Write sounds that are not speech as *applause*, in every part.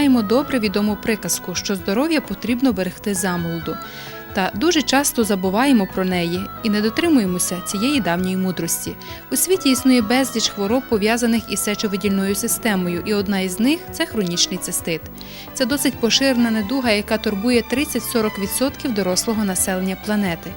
знаємо добре відому приказку, що здоров'я потрібно берегти замолоду. Та дуже часто забуваємо про неї і не дотримуємося цієї давньої мудрості. У світі існує безліч хвороб, пов'язаних із сечовидільною системою, і одна із них це хронічний цистит. Це досить поширена недуга, яка турбує 30-40% дорослого населення планети.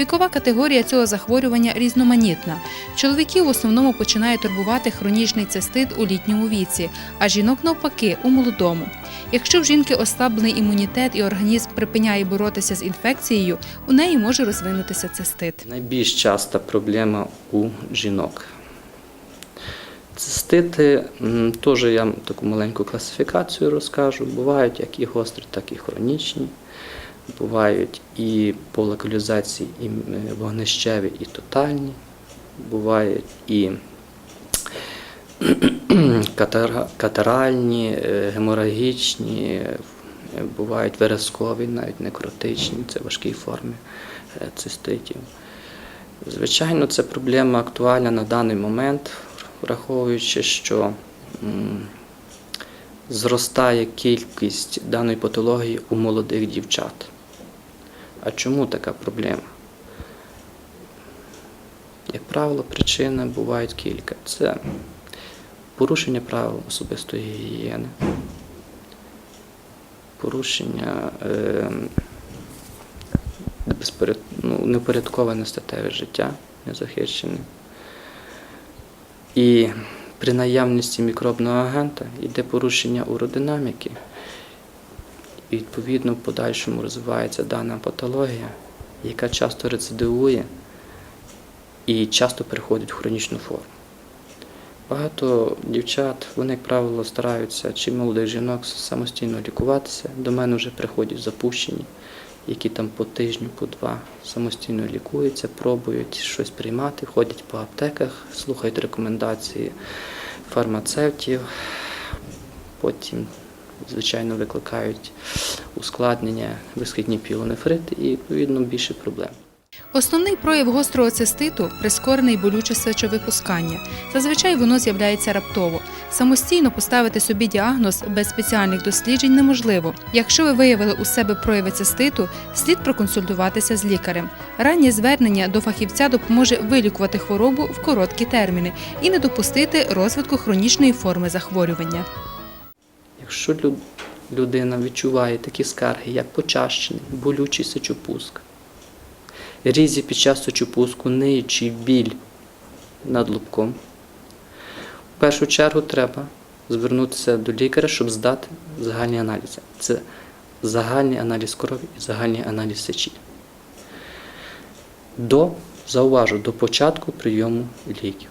Вікова категорія цього захворювання різноманітна. Чоловіків в основному починає турбувати хронічний цистит у літньому віці, а жінок навпаки у молодому. Якщо в жінки ослаблений імунітет і організм припиняє боротися з інфекцією, у неї може розвинутися цистит. Найбільш часта проблема у жінок. Цистити, теж я таку маленьку класифікацію розкажу. Бувають як і гострі, так і хронічні. Бувають і по локалізації і е, вогнищеві, і тотальні. Бувають і *clears throat* катара- катаральні, е, геморагічні, е, бувають виразкові, навіть некротичні, це важкі форми циститів. Звичайно, це проблема актуальна на даний момент, враховуючи, що зростає кількість даної патології у молодих дівчат. А чому така проблема? Як правило, причини бувають кілька. Це порушення правил особистої гігієни, порушення е, ну, непорядковане статеве життя незахищене. І при наявності мікробного агента йде порушення уродинаміки. Відповідно в подальшому розвивається дана патологія, яка часто рецидивує і часто переходить в хронічну форму. Багато дівчат, вони, як правило, стараються чи молодих жінок самостійно лікуватися. До мене вже приходять запущені, які там по тижню, по два самостійно лікуються, пробують щось приймати, ходять по аптеках, слухають рекомендації фармацевтів, потім, звичайно, викликають ускладнення, висхідні пілонефрити і, відповідно, більше проблем. Основний прояв гострого циститу прискорене й болюче сечовипускання. Зазвичай воно з'являється раптово. Самостійно поставити собі діагноз без спеціальних досліджень неможливо. Якщо ви виявили у себе прояви циститу, слід проконсультуватися з лікарем. Раннє звернення до фахівця допоможе вилікувати хворобу в короткі терміни і не допустити розвитку хронічної форми захворювання. Якщо людина відчуває такі скарги, як почащений, болючий сечопуск, різі під час сечопуску, ниючий біль над лобком, в першу чергу треба звернутися до лікаря, щоб здати загальні аналізи. Це загальний аналіз крові і загальний аналіз сечі. До, зауважу, до початку прийому ліків.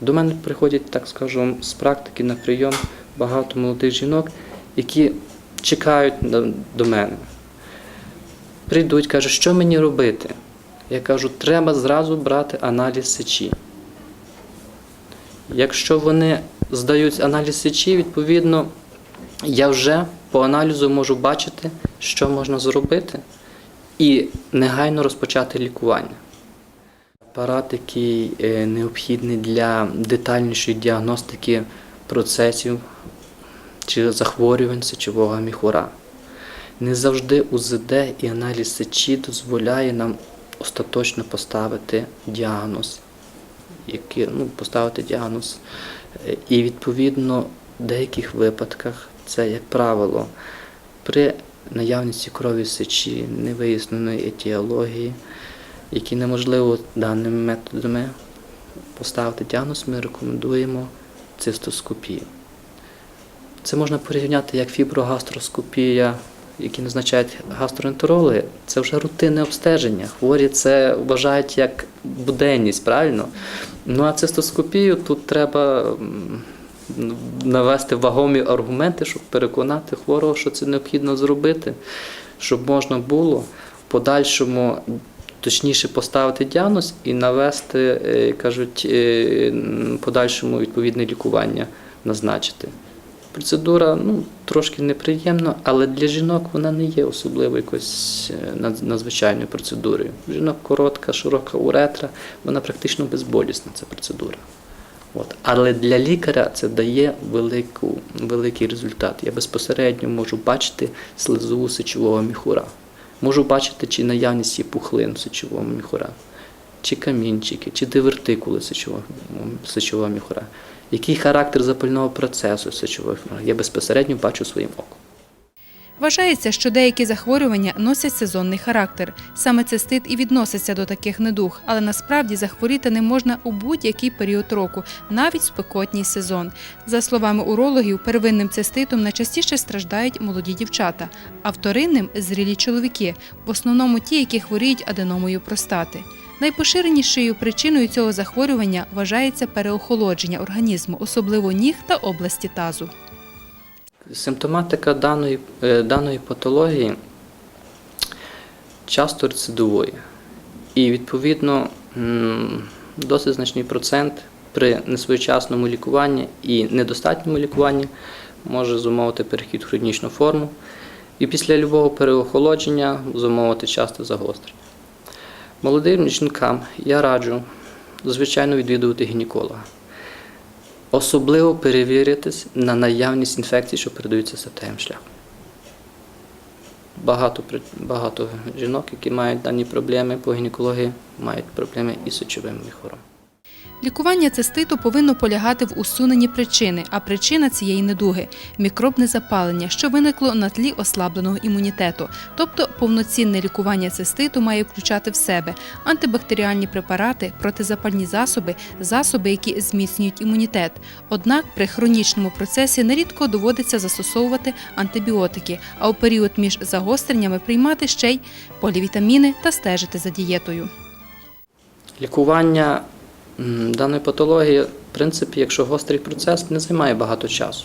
До мене приходять, так скажу, з практики на прийом багато молодих жінок, які чекають до мене. Прийдуть, кажуть, що мені робити? Я кажу, треба зразу брати аналіз сечі. Якщо вони здають аналіз сечі, відповідно, я вже по аналізу можу бачити, що можна зробити, і негайно розпочати лікування. Апарат, який е, необхідний для детальнішої діагностики процесів чи захворювань сечового міхура. Не завжди УЗД і аналіз сечі дозволяє нам остаточно поставити діагноз, який, ну, поставити діагноз. І відповідно в деяких випадках це, як правило, при наявності крові сечі, невиясненої етіології, які неможливо даними методами поставити діагноз, ми рекомендуємо цистоскопію. Це можна порівняти як фіброгастроскопія, які назначають гастроентерологи. Це вже рутинне обстеження. Хворі це вважають як буденність, правильно? Ну а цистоскопію тут треба навести вагомі аргументи, щоб переконати хворого, що це необхідно зробити, щоб можна було в подальшому точніше поставити діагноз і навести, е, кажуть, е, подальшому відповідне лікування назначити. Процедура ну, трошки неприємна, але для жінок вона не є особливо якось е, надзвичайною процедурою. Жінок коротка, широка уретра, вона практично безболісна ця процедура. От. Але для лікаря це дає велику, великий результат. Я безпосередньо можу бачити слизову сечового міхура. Можу бачити, чи наявність є пухлин в сечовому міхура, чи камінчики, чи дивертикули сечового, сечового міхура. Який характер запального процесу сечового міхура. Я безпосередньо бачу своїм оком. Вважається, що деякі захворювання носять сезонний характер. Саме цистит і відноситься до таких недуг, але насправді захворіти не можна у будь-який період року, навіть спекотній сезон. За словами урологів, первинним циститом найчастіше страждають молоді дівчата, а вторинним зрілі чоловіки, в основному ті, які хворіють аденомою простати. Найпоширенішою причиною цього захворювання вважається переохолодження організму, особливо ніг та області тазу. Симптоматика даної, е, даної патології часто рецидивує. І, відповідно, досить значний процент при несвоєчасному лікуванні і недостатньому лікуванні може зумовити перехід в хронічну форму. І після любого переохолодження зумовити часто загострення. Молодим жінкам я раджу, звичайно, відвідувати гінеколога. Особливо перевіритись на наявність інфекцій, що передаються статевим шляхом. Багато, багато жінок, які мають дані проблеми по гінекології, мають проблеми із сечовим міхором. Лікування циститу повинно полягати в усуненні причини, а причина цієї недуги мікробне запалення, що виникло на тлі ослабленого імунітету. Тобто повноцінне лікування циститу має включати в себе антибактеріальні препарати, протизапальні засоби, засоби, які зміцнюють імунітет. Однак при хронічному процесі нерідко доводиться застосовувати антибіотики, а у період між загостреннями приймати ще й полівітаміни та стежити за дієтою. Лікування даної патології, в принципі, якщо гострий процес, не займає багато часу.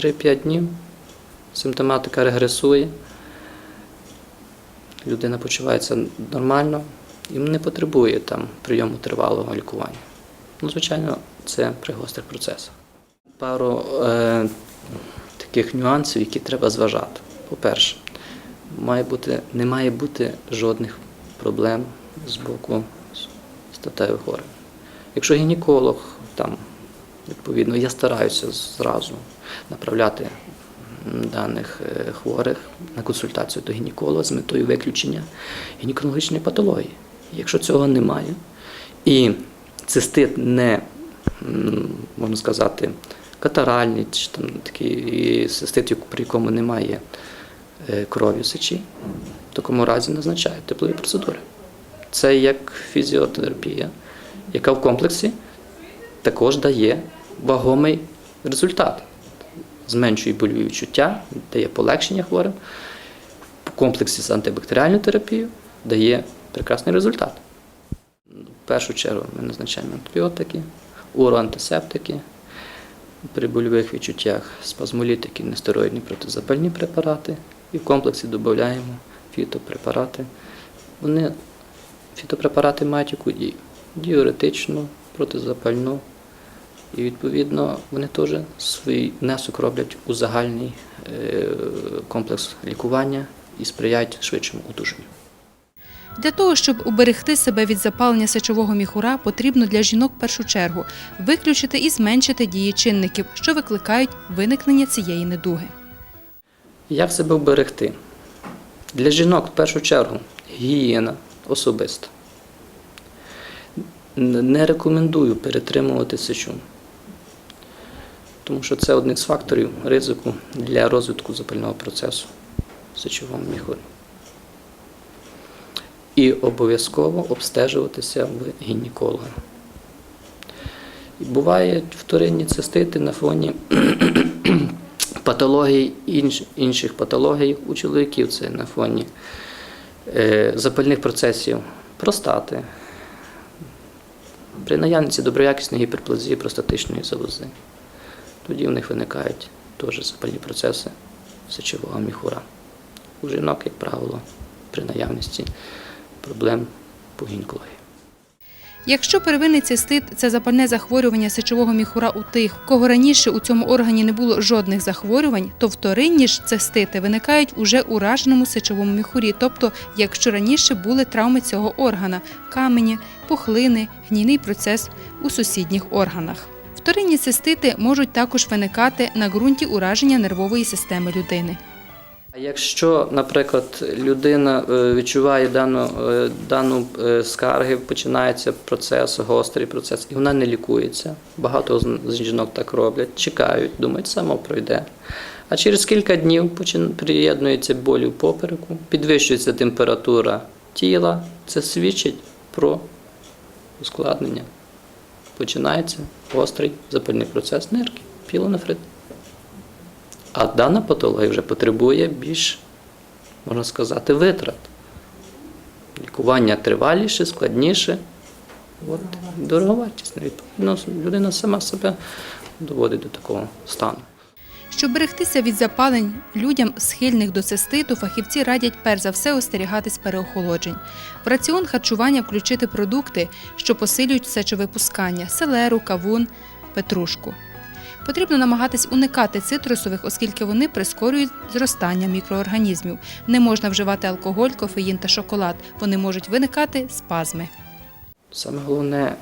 3-5 днів симптоматика регресує, людина почувається нормально і не потребує там прийому тривалого лікування. Ну, звичайно, це при гострих процесах. Пару е, таких нюансів, які треба зважати. По-перше, має бути, не має бути жодних проблем з боку статевих органів. Якщо гінеколог, там, відповідно, я стараюся зразу направляти даних е, хворих на консультацію до гінеколога з метою виключення гінекологічної патології. Якщо цього немає, і цистит не, можна сказати, катаральний, чи там такий цистит, при якому немає е, крові сечі, в такому разі назначають теплові процедури. Це як фізіотерапія, яка в комплексі також дає вагомий результат. Зменшує больові відчуття, дає полегшення хворим. В комплексі з антибактеріальною терапією дає прекрасний результат. В першу чергу ми назначаємо антибіотики, уроантисептики, при больових відчуттях спазмолітики, нестероїдні протизапальні препарати і в комплексі додаємо фітопрепарати. Вони фітопрепарати мають яку дію? Діуретичну, протизапальну. І відповідно вони теж свій внесок роблять у загальний е, комплекс лікування і сприяють швидшому одужанню. Для того, щоб уберегти себе від запалення сечового міхура, потрібно для жінок в першу чергу виключити і зменшити дії чинників, що викликають виникнення цієї недуги. Як себе вберегти? Для жінок в першу чергу гігієна особиста. Не рекомендую перетримувати сечу, тому що це один з факторів ризику для розвитку запального процесу в сечовому міхурі. І обов'язково обстежуватися в гінеколога. Бувають вторинні цистити на фоні *clears throat* патологій, інш, інших патологій у чоловіків це на фоні е, запальних процесів простати, при наявності доброякісної гіперплазії простатичної залози. Тоді в них виникають теж запальні процеси сечового міхура. У жінок, як правило, при наявності проблем по гінекології. Якщо первинний цистит це запальне захворювання сечового міхура у тих, кого раніше у цьому органі не було жодних захворювань, то вторинні ж цистити виникають уже у раженому сечовому міхурі, тобто якщо раніше були травми цього органа, камені, пухлини, гнійний процес у сусідніх органах. Вторинні цистити можуть також виникати на ґрунті ураження нервової системи людини. А Якщо, наприклад, людина е, відчуває дану, е, дану е, скарги, починається процес, гострий процес, і вона не лікується. Багато з жінок так роблять, чекають, думають, само пройде. А через кілька днів приєднується болі в попереку, підвищується температура тіла. Це свідчить про ускладнення. Починається гострий запальний процес нирки, пілонефрит. А дана патологія вже потребує більш, можна сказати, витрат. Лікування триваліше, складніше. От, дороговартісне. Відповідно, людина сама себе доводить до такого стану. Щоб берегтися від запалень людям, схильних до циститу, фахівці радять перш за все остерігатись переохолоджень. В раціон харчування включити продукти, що посилюють сечовипускання – селеру, кавун, петрушку. Потрібно намагатись уникати цитрусових, оскільки вони прискорюють зростання мікроорганізмів. Не можна вживати алкоголь, кофеїн та шоколад. Вони можуть виникати спазми. Саме головне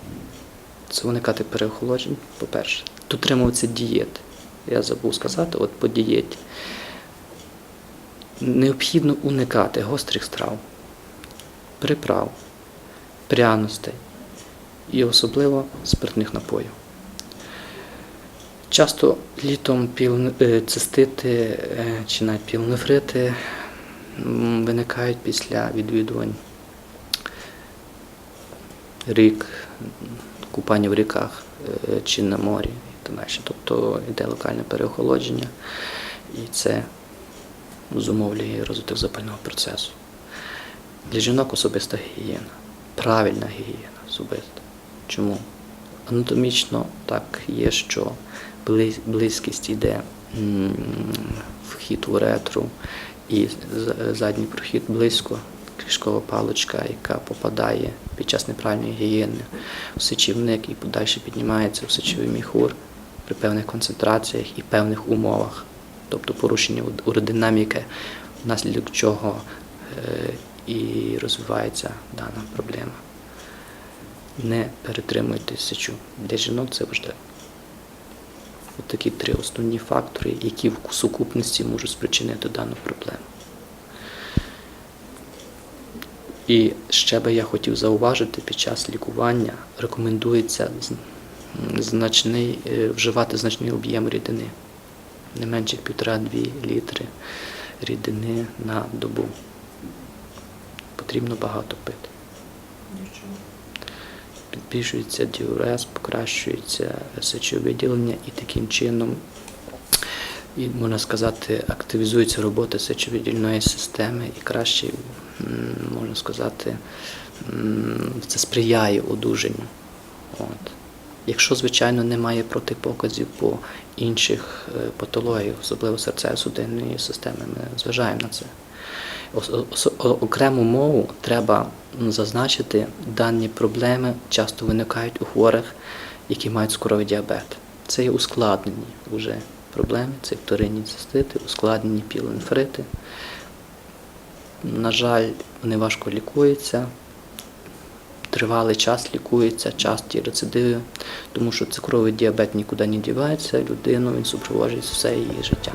це уникати переохолоджень, по-перше, дотримуватися дієти. Я забув сказати, от по дієті. Необхідно уникати гострих страв, приправ, пряностей і особливо спиртних напоїв. Часто літом е, цистити е, чи навіть пілонефрити виникають після відвідувань рік, купання в ріках е, чи на морі і так далі. Тобто йде локальне переохолодження, і це зумовлює розвиток запального процесу. Для жінок особиста гігієна, правильна гігієна особиста. Чому? Анатомічно так є, що близькість йде вхід в уретру і задній прохід близько, кишкова паличка, яка попадає під час неправильної гігієни в сечівник і подальше піднімається в сечовий міхур при певних концентраціях і певних умовах, тобто порушення уродинаміки, внаслідок чого е, і розвивається дана проблема. Не перетримуйте сечу. Для жінок це важливо. От такі три основні фактори, які в сукупності можуть спричинити дану проблему. І ще би я хотів зауважити, під час лікування рекомендується значний, е, вживати значний об'єм рідини, не менше 1,5-2 літри рідини на добу. Потрібно багато пити. Підбільшується діурез, покращується сечовиділення і таким чином, можна сказати, активізується робота сечовидільної системи і краще, можна сказати, це сприяє одужанню. От. Якщо, звичайно, немає протипоказів по інших е, патологіях, особливо серцево-судинної системи, ми зважаємо на це. Окрему мову треба зазначити, дані проблеми часто виникають у хворих, які мають цукровий діабет. Це є ускладнені вже проблеми, це вторинні цистити, ускладнені пілонефрити. На жаль, вони важко лікуються, тривалий час лікуються, часті рецидиви, тому що цукровий діабет нікуди не дівається, людину він супроводжує все її життя.